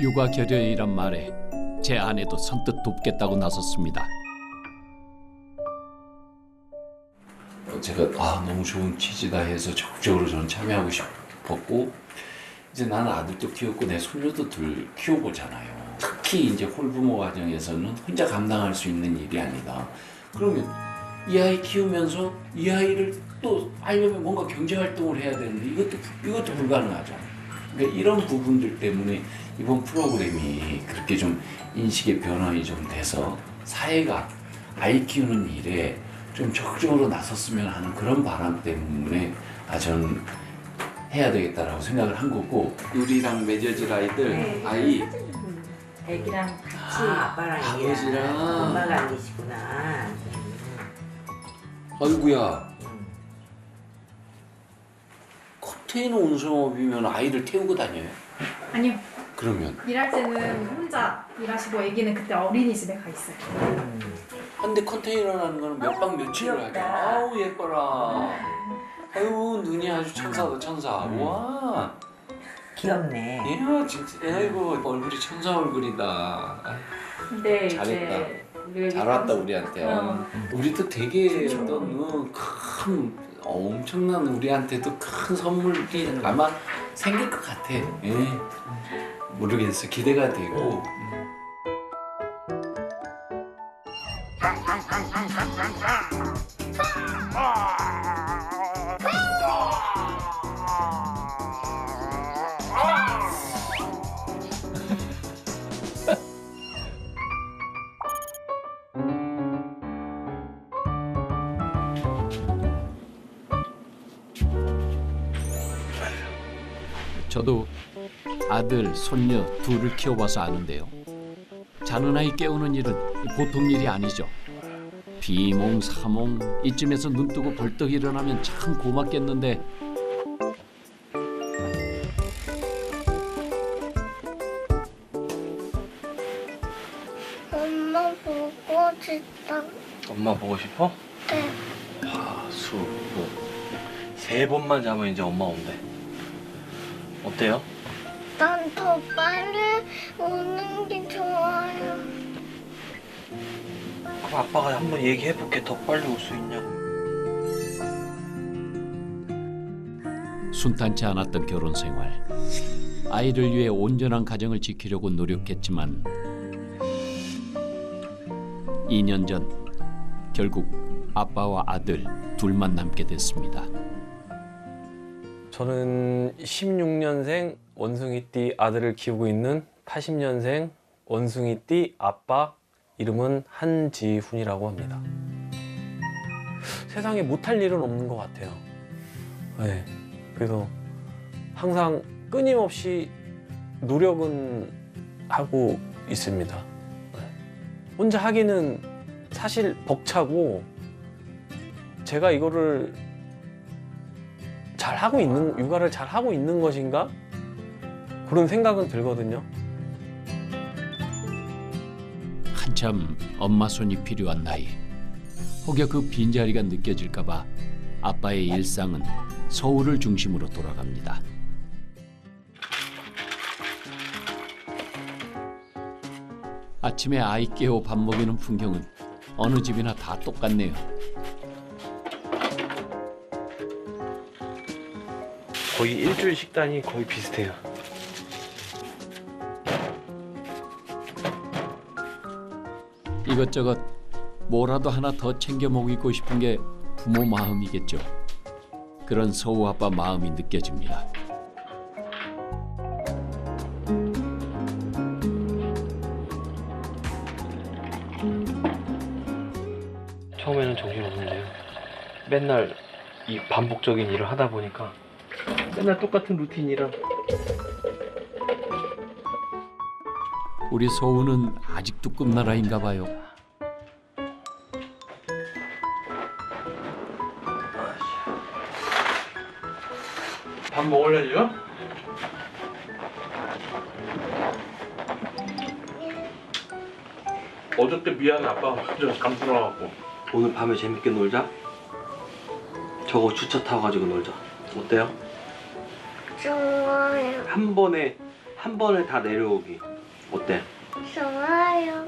육아 결연이란 말에 제 아내도 선뜻 돕겠다고 나섰습니다. 제가 아 너무 좋은 퀴즈다 해서 적극적으로 저는 참여하고 싶었고 이제 나는 아들도 키웠고 내 손녀도 둘 키워보잖아요. 특히 이제 홀부모 가정에서는 혼자 감당할 수 있는 일이 아니다. 그러면 이 아이 키우면서 이 아이를 또 알려면 뭔가 경제 활동을 해야 되는데 이것도 이것도 불가능하잖아. 그러니까 이런 부분들 때문에 이번 프로그램이 그렇게 좀 인식의 변화가 좀 돼서 사회가 아이 키우는 일에 좀 적극적으로 나섰으면 하는 그런 바람 때문에 아 저는 해야 되겠다라고 생각을 한 거고 우리랑 맺어질 아이들 네. 아이 애기랑 같이 아, 아빠랑 아버지랑. 엄마가 안 계시구나. 아이구야 컨테이너 운송업이면 아이를 태우고 다녀요? 아니요. 그러면 일할 때는 혼자 일하시고 아기는 그때 어린이집에 가 있어요. 근데 컨테이너라는 거는 몇박 며칠을 하게 귀엽다. 아우 예뻐라 아유 눈이 아주 천사다 천사 와 귀엽네. 이야 진짜 아이고 얼굴이 천사 얼굴이다 근데 잘했다. 이제 우리 잘 왔다 우리한테 어. 우리도 되게 어떤 엄청난 우리한테도 큰 선물이 아마 생길 것 같아. 예. 모르겠어. 기대가 되고 저도 아들, 손녀 둘을 키워봐서 아는데요. 자는 아이 깨우는 일은 보통 일이 아니죠. 비몽 사몽 이쯤에서 눈 뜨고 벌떡 일어나면 참 고맙겠는데 엄마 보고 싶다. 엄마 보고 싶어? 네. 화, 수, 목. 세 번만 자면 이제 엄마 온대. 어때요? 난 더 빨리 오는 게 좋아요. 그럼 아빠가 한번 얘기해볼게. 더 빨리 올 수 있냐고. 순탄치 않았던 결혼 생활. 아이를 위해 온전한 가정을 지키려고 노력했지만 2년 전 결국 아빠와 아들 둘만 남게 됐습니다. 저는 16년생 원숭이띠 아들을 키우고 있는 80년생 원숭이띠 아빠 이름은 한지훈이라고 합니다. 세상에 못할 일은 없는 것 같아요. 네. 그래서 항상 끊임없이 노력은 하고 있습니다. 네. 혼자 하기는 사실 벅차고 제가 이거를 잘 하고 있는 육아를 잘 하고 있는 것인가 그런 생각은 들거든요. 한참 엄마 손이 필요한 나이. 혹여 그 빈자리가 느껴질까봐 아빠의 일상은 서울을 중심으로 돌아갑니다. 아침에 아이 깨워 밥 먹이는 풍경은 어느 집이나 다 똑같네요. 거의 일주일 식단이 거의 비슷해요. 이것저것 뭐라도 하나 더 챙겨 먹이고 싶은 게 부모 마음이겠죠. 그런 서우 아빠 마음이 느껴집니다. 처음에는 정신 없는데요. 맨날 이 반복적인 일을 하다 보니까 맨날 똑같은 루틴이라 우리 서우는 아직도 꿈나라인가 봐요. 밥 먹을래요? 어저께 미안해 아빠가 먼저 감들어갖고 오늘 밤에 재밌게 놀자. 저거 주차 타고 가지고 놀자. 어때요? 좋아요. 한 번에 한 번에 다 내려오기 어때? 좋아요.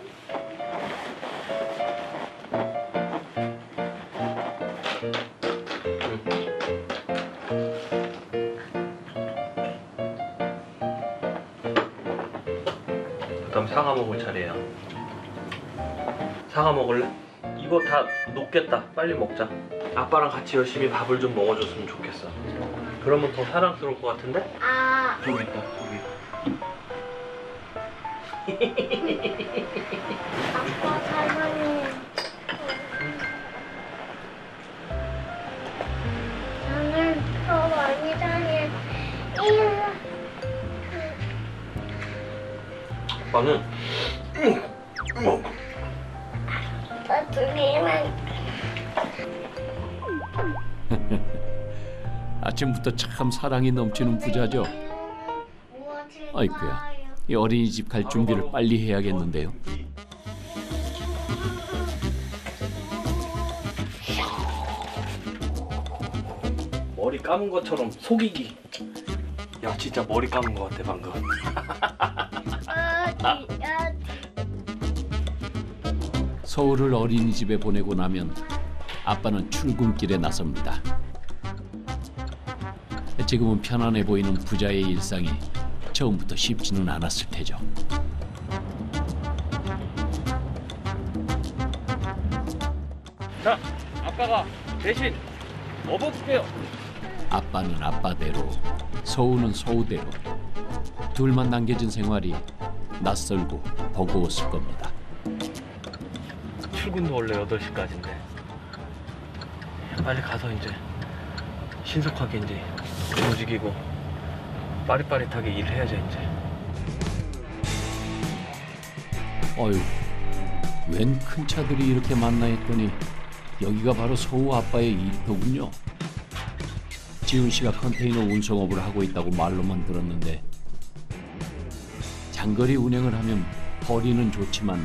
그다음 사과 먹을 차례야. 사과 먹을래? 이거 다 녹겠다. 빨리 먹자. 아빠랑 같이 열심히 밥을 좀 먹어줬으면 좋겠어. 그러면 더 사랑스러울 것 같은데? 아, 저기 있다. 저기. 아빠 사랑해. 나는 더 많이 사랑해. 이야. 아빠는 아침부터 참 사랑이 넘치는 부자죠. 아이쿠야. 이 어린이집 갈 준비를 빨리 해야겠는데요. 머리 감은 것처럼 속이기. 야 진짜 머리 감은 것 같아 방금. 서울을 어린이집에 보내고 나면 아빠는 출근길에 나섭니다. 지금은 편안해 보이는 부자의 일상이 처음부터 쉽지는 않았을 테죠. 자 아빠가 대신 업어줄게요. 아빠는 아빠대로, 서우는 서우대로 둘만 남겨진 생활이 낯설고 버거웠을 겁니다. 출근도 원래 8시까지인데 빨리 가서 이제 신속하게 이제 움직이고 빠릿빠릿하게 일해야죠 이제 어휴, 웬 큰 차들이 이렇게 많나 했더니 여기가 바로 서우 아빠의 일터군요. 지훈 씨가 컨테이너 운송업을 하고 있다고 말로만 들었는데 장거리 운행을 하면 거리는 좋지만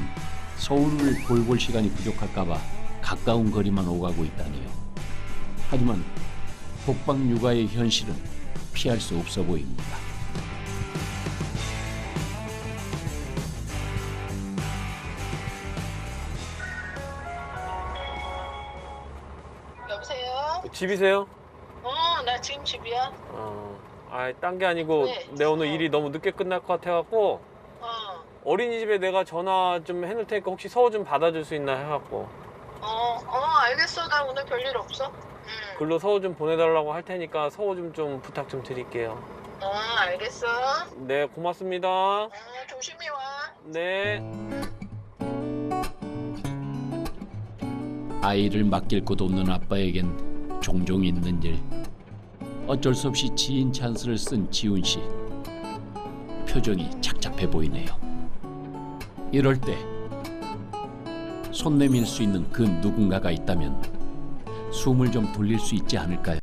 서울을 돌볼 시간이 부족할까봐 가까운 거리만 오가고 있다니요. 하지만 독방 육아의 현실은 피할 수 없어 보입니다. 여보세요? 집이세요? 어, 나 지금 집이야. 어, 아이 딴게 아니고 네. 내 오늘 어. 일이 너무 늦게 끝날 것 같아갖고 어, 어린이집에 내가 전화 좀 해놓을 테니까 혹시 서우 좀 받아줄 수 있나 해갖고 어, 어, 알겠어. 나 오늘 별일 없어. 응. 글로 서우 좀 보내달라고 할 테니까 서우 좀, 좀 부탁 좀 드릴게요 어, 알겠어. 네 고맙습니다 어, 조심히 와. 네 아이를 맡길 곳 없는 아빠에겐 종종 있는 일. 어쩔 수 없이 지인 찬스를 쓴 지훈 씨. 표정이 착잡해 보이네요. 이럴 때 손 내밀 수 있는 그 누군가가 있다면 숨을 좀 돌릴 수 있지 않을까요?